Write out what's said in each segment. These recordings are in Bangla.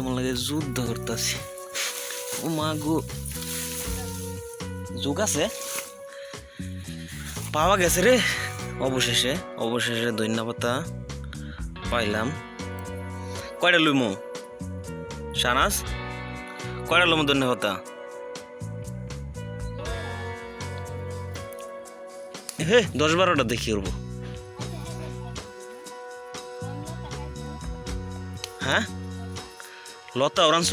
লগে? যুদ্ধ করতেছি। ও মা গো। যুগ আছে। পাওয়া গেছে রে। অবশেষে অবশেষে ধন্যপাতা পাইলাম। কয়টা লুমো সানাস কয়টা লুমো ধন্যপাতা হে দশ বারোটা দেখি উঠবো হ্যাঁ? লতা ওরাংশ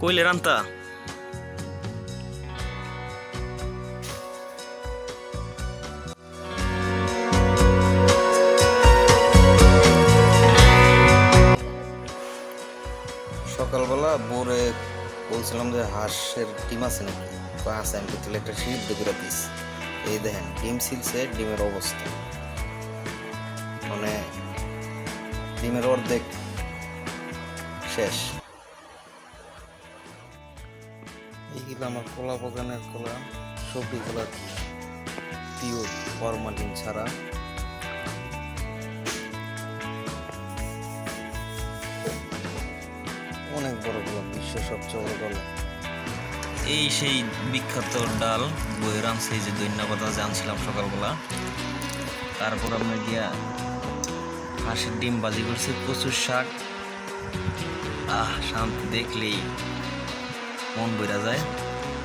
কইলে রান্তা? সকালবেলা বোরে বলছিলাম যে হাঁসের ডিম আছে নাকি? আছে, আমি তাহলে একটা সিদ্ধ করে দিস এই দেখেন, ডিম সিলছে, ডিমের অবস্থা। মানে ডিমের অর্ধেক শেষ। এইগুলো আমার কলা বাগানের কলা সবজিগুলো পিওর ফরমালিন ছাড়া। অনেক বড় কলা, বিশ্বের সবচেয়ে বড় কলা। এই সেই বিখ্যাত ডাল বইরাম সেই যে দৈন্যপাতা যে আনছিলাম সকালবেলা। তারপর আপনার গিয়া হাঁসের ডিম বাজি করছে প্রচুর শাক। আহ, শান্তি দেখলেই মন বইরা যায়।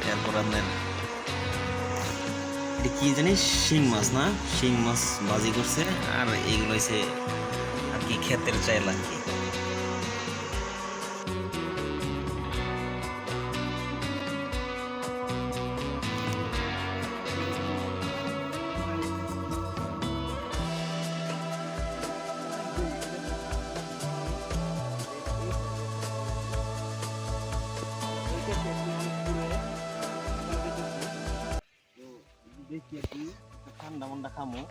এরপর আপনার, এটা কী জানিস শিং মাছ না? শিং মাছ বাজি করছে, আর এইগুলো হচ্ছে আর কি ক্ষেতের চাইল আর ঠান্ডা মান্ডা খামো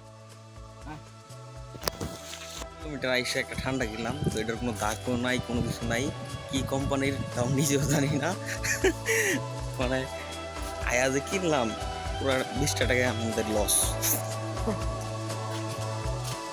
কিলোমিটার আইসে একটা ঠান্ডা কিনলাম, তো এটার কোনো দাগও নাই, কোনো কিছু নাই। কি কোম্পানির তাও নিজেও জানি না। মানে আয়া যে কিনলাম, পুরো বিশটা টাকা আমাদের লস